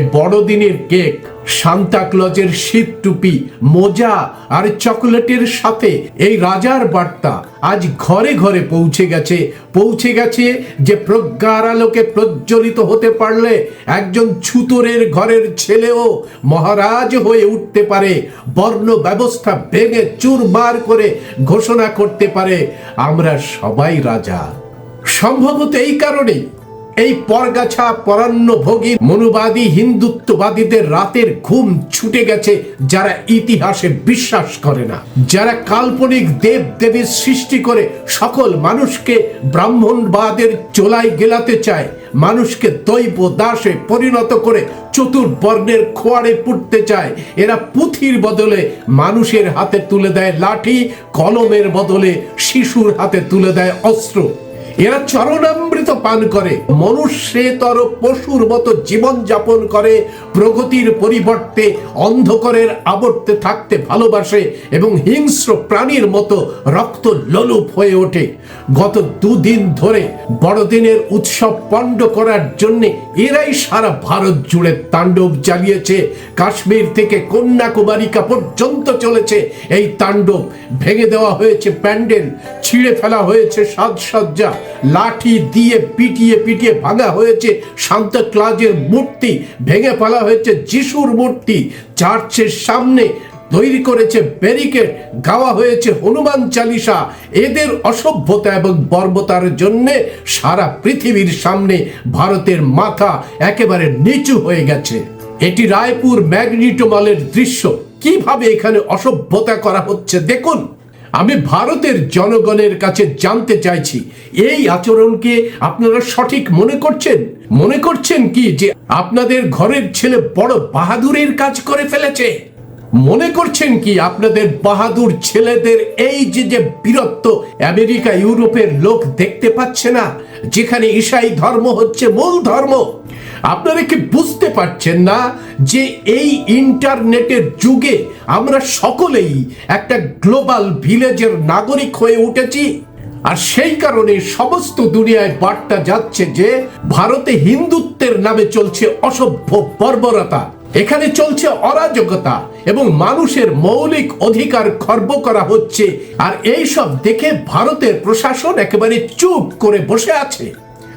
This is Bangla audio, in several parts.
বড়দিনের কেক সান্তা ক্লজের শীত টুপি, মোজা আর চকোলেটের সাথে এই রাজার বার্তা আজ ঘরে ঘরে পৌঁছে গেছে। পৌঁছে গেছে যে প্রজ্ঞার আলোকে প্রজ্বলিত হতে পারলে একজন ছুতরের ঘরের ছেলেও মহারাজ হয়ে উঠতে পারে, বর্ণ ব্যবস্থা ভেঙে চুরমার করে ঘোষণা করতে পারে। আমরা সবাই রাজা। সম্ভবত এই কারণেই এই পরগাছা পরান্নভোগী মনুবাদী হিন্দুত্ববাদীদের রাতের ঘুম ছুটে গেছে যারা ইতিহাসে বিশ্বাস করে না। যারা কাল্পনিক দেব দেবীর সৃষ্টি করে সকল মানুষকে ব্রাহ্মণবাদের চোলাই গেলাতে চায়, মানুষকে দৈব দাসে পরিণত করে চতুর্বর্ণের খোয়ারে পুড়তে চায়, এরা পুঁথির বদলে মানুষের হাতে তুলে দেয় লাঠি, কলমের বদলে শিশুর হাতে তুলে দেয় অস্ত্র। এরা চরণামৃত পান করে, মনুষ্যেতর পশুর মতো জীবন যাপন করে, প্রগতির পরিবর্তে অন্ধকারের আবর্তে থাকতে ভালোবাসে এবং হিংস্র প্রাণীর মতো রক্ত লোলুপ হয়ে ওঠে। গত দুদিন ধরে বড়দিনের উৎসব পণ্ড করার জন্য এরাই সারা ভারত জুড়ে তাণ্ডব চালিয়েছে কাশ্মীর থেকে কন্যাকুমারিকা পর্যন্ত চলেছে এই তাণ্ডব। ভেঙে দেওয়া হয়েছে প্যান্ডেল, ছিঁড়ে ফেলা হয়েছে সাজসজ্জা। লাঠি দিয়ে পিটিয়ে পিটিয়ে ভাঙা হয়েছে সান্তা ক্লাজের মূর্তি, ভেঙে ফেলা হয়েছে যিশুর মূর্তি। চার্চের সামনে তৈরি করেছে ব্যারিকেড, গাওয়া হয়েছে হনুমান চালিসা। এদের অসভ্যতা এবং বর্বতার জন্য সারা পৃথিবীর সামনে ভারতের মাথা একেবারে নিচু হয়ে গেছে। এটি রায়পুর ম্যাগনিটোমালের দৃশ্য। কীভাবে এখানে অসভ্যতা করা হচ্ছে দেখুন। আমি ভারতের জনগণের কাছে জানতে চাইছি, এই আচরণকে আপনারা সঠিক মনে করছেন? মনে করছেন কি যে আপনাদের ঘরের ছেলে বড় বাহাদুরের কাজ করে ফেলেছে? মনে করছেন কি আপনাদের বাহাদুর ছেলেদের এই যে যে বীরত্ব আমেরিকা, ইউরোপের লোক দেখতে পাচ্ছে না? যেখানে ঈশাই ধর্ম হচ্ছে মূল ধর্ম। আপনারা কি বুঝতে পারছেন না যে এই ইন্টারনেটের যুগে আমরা সকলেই একটা গ্লোবাল ভিলেজের নাগরিক হয়ে উঠেছি? আর সেই কারণে সমস্ত দুনিয়ায় বার্তা যাচ্ছে যে ভারতে হিন্দুত্বের নামে চলছে অসভ্য বর্বরতা। এখানে চলছে অরাজকতা এবং মানুষের মৌলিক অধিকার খর্ব করা হচ্ছে। আর এই সব দেখে ভারতের প্রশাসন একেবারে চুপ করে বসে আছে।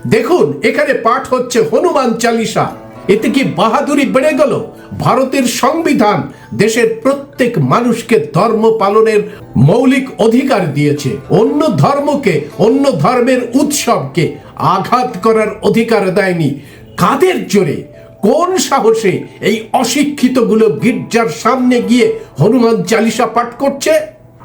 দেখুন, এখানে পাঠ হচ্ছে হনুমান চালিসা। এতে কি বাহাদুরি বেড়ে গেল? ভারতের সংবিধান দেশের প্রত্যেক মানুষকে ধর্ম পালনের মৌলিক অধিকার দিয়েছে। অন্য ধর্মকে, অন্য ধর্মের উৎসবকে আঘাত করার অধিকার দেয়নি। কাদের জোরে? কোন সাহসে এই অশিক্ষিতগুলো গির্জার সামনে গিয়ে হনুমান চালিসা পাঠ করছে?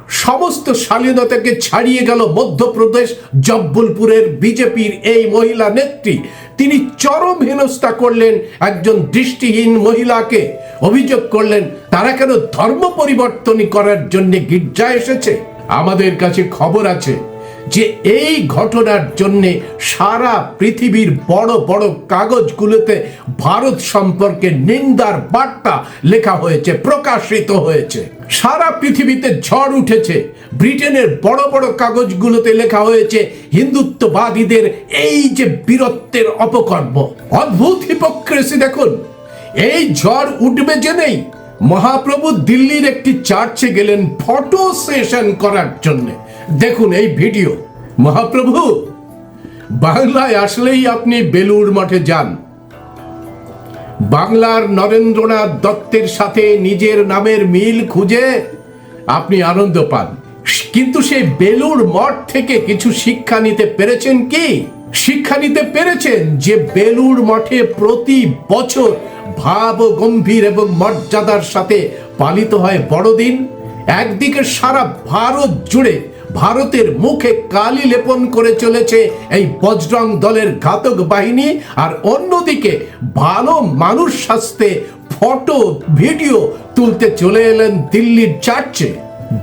সমস্ত শালীনতাকে ছাড়িয়ে গেল মধ্যপ্রদেশ জব্বলপুরের বিজেপির এই মহিলা নেত্রী। তিনি চরম হেনস্থা করলেন একজন দৃষ্টিহীন মহিলাকে। অভিযোগ করলেন, তারা কেন ধর্ম পরিবর্তন করার জন্য গির্জা এসেছে? আমাদের কাছে খবর আছে। যে এই ঘটনার জন্য সারা পৃথিবীর বড় বড় কাগজগুলোতে ভারত সম্পর্কে নিন্দার বার্তা লেখা হয়েছে, প্রকাশিত হয়েছে। সারা পৃথিবীতে ঝড় উঠেছে। ব্রিটেনের বড় বড় কাগজগুলোতে লেখা হয়েছে, হিন্দুত্ববাদীদের এই যে বীরত্বের অপকর্ম। অদ্ভুত হিপোক্রেসি দেখুন। এই ঝড় উঠবে জেনেই মহাপ্রভু দিল্লির একটি চার্চে গেলেন ফটো সেশন করার জন্য। দেখুন এই ভিডিও। মহাপ্রভু, বাংলায় আসলেই আপনি বেলুড় মঠে যান। বাংলার নরেন্দ্রনাথ দত্তের সাথে নিজের নামের মিল খুঁজে আপনি আনন্দ পান। কিন্তু সেই বেলুড় মঠ থেকে কিছু শিক্ষা নিতে পেরেছেন কি? শিক্ষা নিতে পেরেছেন যে বেলুড় মঠে প্রতি বছর ভাব গম্ভীর এবং মর্যাদার সাথে পালিত হয় বড়দিন। একদিকে সারা ভারত জুড়ে ভারতের মুখে কালি লেপন করে চলেছে এই বজরং দলের ঘাতক বাহিনী। আর অন্যদিকে ভালো মানুষ শাস্তে ফটো, ভিডিও তুলতে চলে এলেন দিল্লির চার্চে।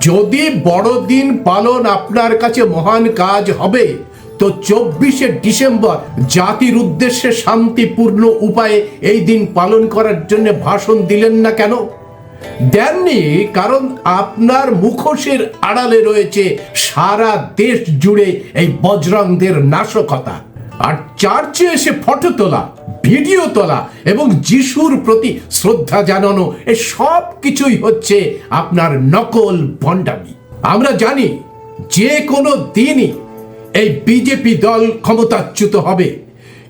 যদি বড়দিন পালন আপনার কাছে মহান কাজ হবে, তো চব্বিশে ডিসেম্বর জাতির উদ্দেশ্যে শান্তিপূর্ণ উপায়ে এই দিন পালন করার জন্য ভাষণ দিলেন না কেন? দেননি, কারণ আপনার মুখোশের আড়ালে রয়েছে সারা দেশ জুড়ে এই বজরংদের নাশকতা। আর চার্চে এসে ফটো তোলা, ভিডিও তোলা এবং যিশুর প্রতি শ্রদ্ধা জানানো, এ সব কিছুই হচ্ছে আপনার নকল ভণ্ডামি। আমরা জানি, যে কোনো দিনই এই বিজেপি দল ক্ষমতাচ্যুত হবে।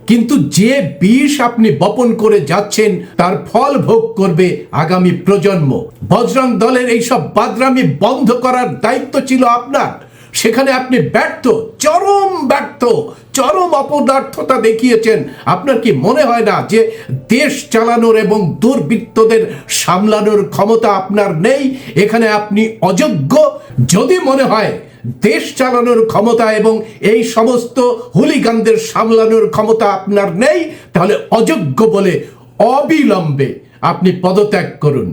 কিন্তু যে বিষ আপনি বপন করে যাচ্ছেন, তার ফল ভোগ করবে আগামী প্রজন্ম। বজরং দলের এইসব বাদরামি বন্ধ করার দায়িত্ব ছিল আপনার। সেখানে আপনি ব্যর্থ, চরম ব্যর্থ, চরম অপদার্থতা দেখিয়েছেন। আপনার কি মনে হয় না যে দেশ চালানোর এবং দুর্বৃত্তদের সামলানোর ক্ষমতা আপনার নেই? এখানে আপনি অযোগ্য, যদি মনে হয় দেশ চালানোর ক্ষমতা এবং এই সমস্ত হুলিগানদের সামলানোর ক্ষমতা আপনার নেই, তাহলে অযোগ্য বলে অবিলম্বে আপনি পদত্যাগ করুন।